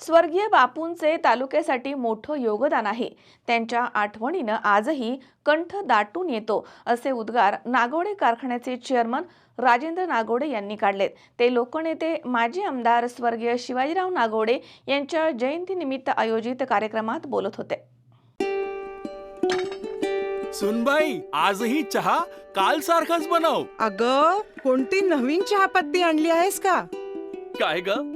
स्वर्गीय बापूंचे तालुक्यासाठी मोठं योगदान आहे. त्यांच्या आठवणीनं आजही कंठ दाटून येतो असे उद्गार नागोडे कारखान्याचे चेअरमन राजेंद्र नागोडे यांनी काढलेत. ते लोकनेते माजी आमदार स्वर्गीय शिवाजीराव नागोडे यांच्या जयंतीनिमित्त आयोजित कार्यक्रमात बोलत होते. सुनबाई आजही चहा काल सारखाच बनव. अग कोणती नवीन चहापत्ती आणली आहेस का? काय ग?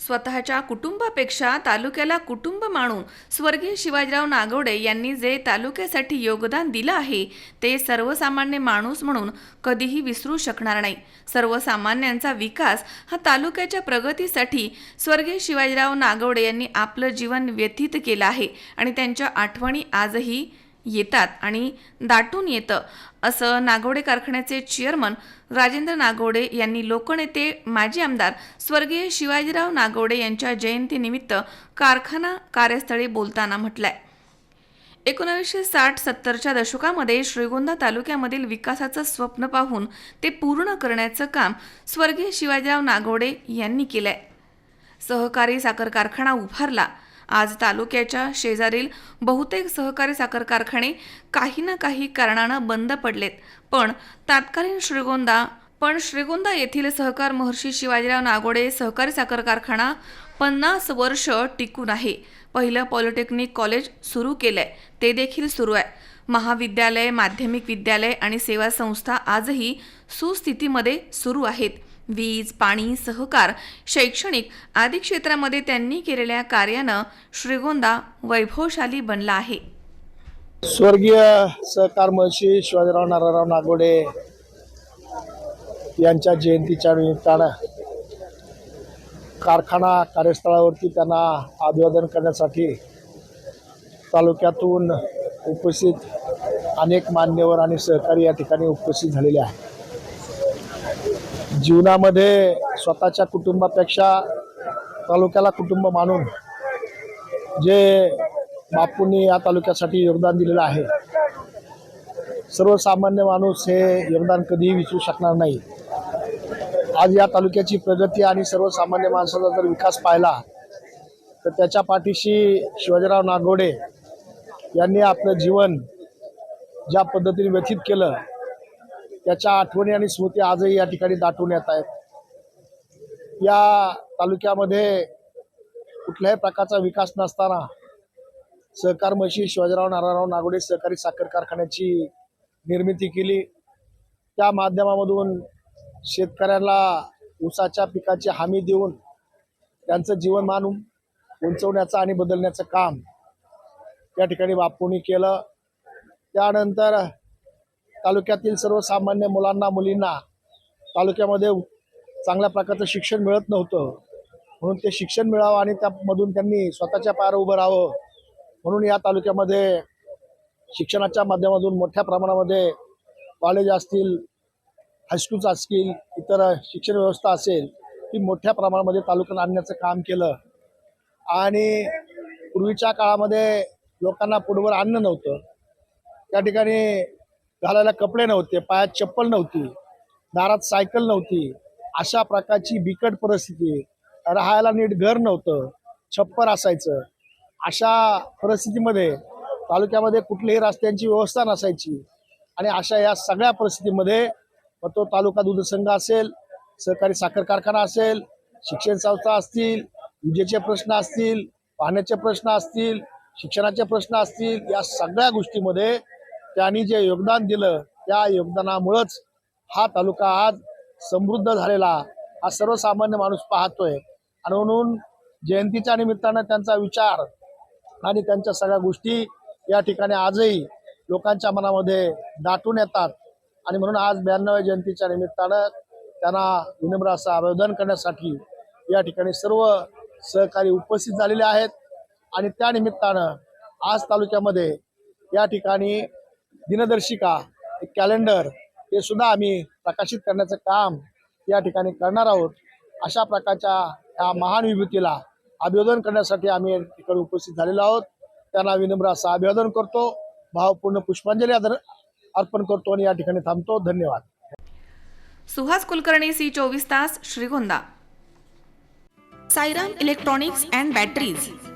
स्वतःच्या कुटुंबापेक्षा तालुक्याला कुटुंब मानून स्वर्गीय शिवाजीराव नागवडे यांनी जे तालुक्यासाठी योगदान दिलं आहे ते सर्वसामान्य माणूस म्हणून कधीही विसरू शकणार नाही. सर्वसामान्यांचा विकास हा तालुक्याच्या प्रगतीसाठी स्वर्गीय शिवाजीराव नागवडे यांनी आपलं जीवन व्यतीत केलं आहे आणि त्यांच्या आठवणी आजही येतात आणि दाटून येतं असं नागोडे कारखान्याचे चेअरमन राजेंद्र नागोडे यांनी लोकनेते माजी आमदार स्वर्गीय शिवाजीराव नागोडे यांच्या जयंतीनिमित्त कारखाना कार्यस्थळी बोलताना म्हटलंय. एकोणावीसशे साठ सत्तरच्या दशकामध्ये श्रीगोंदा तालुक्यामधील विकासाचं स्वप्न पाहून ते पूर्ण करण्याचं काम स्वर्गीय शिवाजीराव नागोडे यांनी केलंय. सहकारी साखर कारखाना उभारला आज तालुक्याच्या शेजारील बहुतेक सहकारी साखर कारखाने काही ना काही कारणानं बंद पडलेत. पण तात्कालीन श्रीगोंदा पण श्रीगोंदा येथील सहकार महर्षी शिवाजीराव नागोडे सहकारी साखर कारखाना पन्नास वर्ष टिकून आहे. पहिलं पॉलिटेक्निक कॉलेज सुरू केलंय. ते देखील सुरू आहे. महाविद्यालय माध्यमिक विद्यालय आणि सेवा संस्था आजही सुस्थितीमध्ये सुरू आहेत. वीज पाणी सहकार शैक्षणिक आदी क्षेत्रामध्ये त्यांनी केलेल्या कार्यानं श्रीगोंदा वैभवशाली बनला आहे. स्वर्गीय सहकार महर्षी शिवाजीराव नारायणराव नागोडे यांच्या जयंतीच्या निमित्तानं कारखाना कार्यस्थळावरती त्यांना अभिवादन करण्यासाठी तालुक्यातून उपस्थित अनेक मान्यवर आणि सहकारी या ठिकाणी उपस्थित झालेले आहेत. जीवनामध्ये स्वतःच्या कुटुंबापेक्षा तालुक्याला कुटुंब मानून जे बापूंनी या तालुक्यासाठी योगदान दिलेलं आहे सर्वसामान्य माणूस हे योगदान कधीही विसरू शकणार नाही. आज या तालुक्याची प्रगती आणि सर्वसामान्य माणसाचा जर विकास पाहिला तर त्याच्या पाठीशी शिवाजीराव नागोडे यांनी आपलं जीवन ज्या पद्धतीने व्यतीत केलं त्याच्या आठवणी आणि स्मृती आजही या ठिकाणी दाटून येत आहेत. या तालुक्यामध्ये कुठल्याही प्रकारचा विकास नसताना सहकार म्हशी शिवाजीराव नारायणराव नागोडे सहकारी साखर कारखान्याची निर्मिती केली. त्या माध्यमामधून शेतकऱ्यांना ऊसाच्या पिकाची हमी देऊन त्यांचं जीवनमान उंचवण्याचं आणि बदलण्याचं काम या ठिकाणी बापूंनी केलं. त्यानंतर तालुक्यातील सर्वसामान्य मुलांना मुलींना तालुक्यामध्ये चांगल्या प्रकारचं शिक्षण मिळत नव्हतं. म्हणून ते शिक्षण मिळावं आणि त्यामधून त्यांनी स्वतःच्या पायावर उभं राहावं. म्हणून या तालुक्यामध्ये शिक्षणाच्या माध्यमातून मोठ्या प्रमाणामध्ये कॉलेज असतील हायस्कूल्स असतील इतर शिक्षण व्यवस्था असेल ती मोठ्या प्रमाणामध्ये तालुक्यात आणण्याचं काम केलं. आणि पूर्वीच्या काळामध्ये लोकांना पुढवर आणणं नव्हतं. त्या ठिकाणी घालायला कपडे नव्हते पायात चप्पल नव्हती दारात सायकल नव्हती अशा प्रकारची बिकट परिस्थिती. राहायला नीट घर नव्हतं छप्पर असायचं. अशा परिस्थितीमध्ये तालुक्यामध्ये कुठल्याही रस्त्यांची व्यवस्था नसायची. आणि अशा या सगळ्या परिस्थितीमध्ये मग तो तालुका दूध संघ असेल सहकारी साखर कारखाना असेल शिक्षण संस्था असतील विजेचे प्रश्न असतील पाण्याचे प्रश्न असतील शिक्षणाचे प्रश्न असतील या सगळ्या गोष्टीमध्ये त्यांनी जे योगदान दिलं त्या योगदानामुळंच हा तालुका आज समृद्ध झालेला हा सर्वसामान्य माणूस पाहतोय. आणि म्हणून जयंतीच्या निमित्तानं त्यांचा विचार आणि त्यांच्या सगळ्या गोष्टी या ठिकाणी आजही लोकांच्या मनामध्ये दाटून येतात. आणि म्हणून आज ब्याण्णव्या जयंतीच्या निमित्तानं त्यांना विनम्र असं आवेदन करण्यासाठी या ठिकाणी सर्व सहकारी उपस्थित झालेले आहेत. आणि त्या निमित्तानं आज तालुक्यामध्ये या ठिकाणी दिनदर्शिका एक कॅलेंडर हे सुद्धा आम्ही प्रकाशित करण्याचं काम या ठिकाणी करणार आहोत. अशा प्रकारच्या या महान विभूतीला अभिवादन करण्यासाठी आम्ही या ठिकाणी उपस्थित झालेलो आहोत. त्यांना विनम्र असं अभिवादन करतो. भावपूर्ण पुष्पांजली आदर- अर्पण करतो आणि या ठिकाणी थांबतो. धन्यवाद. सुहास कुलकर्णी सी चोवीस तास Shrigonda. Sairam electronics and batteries.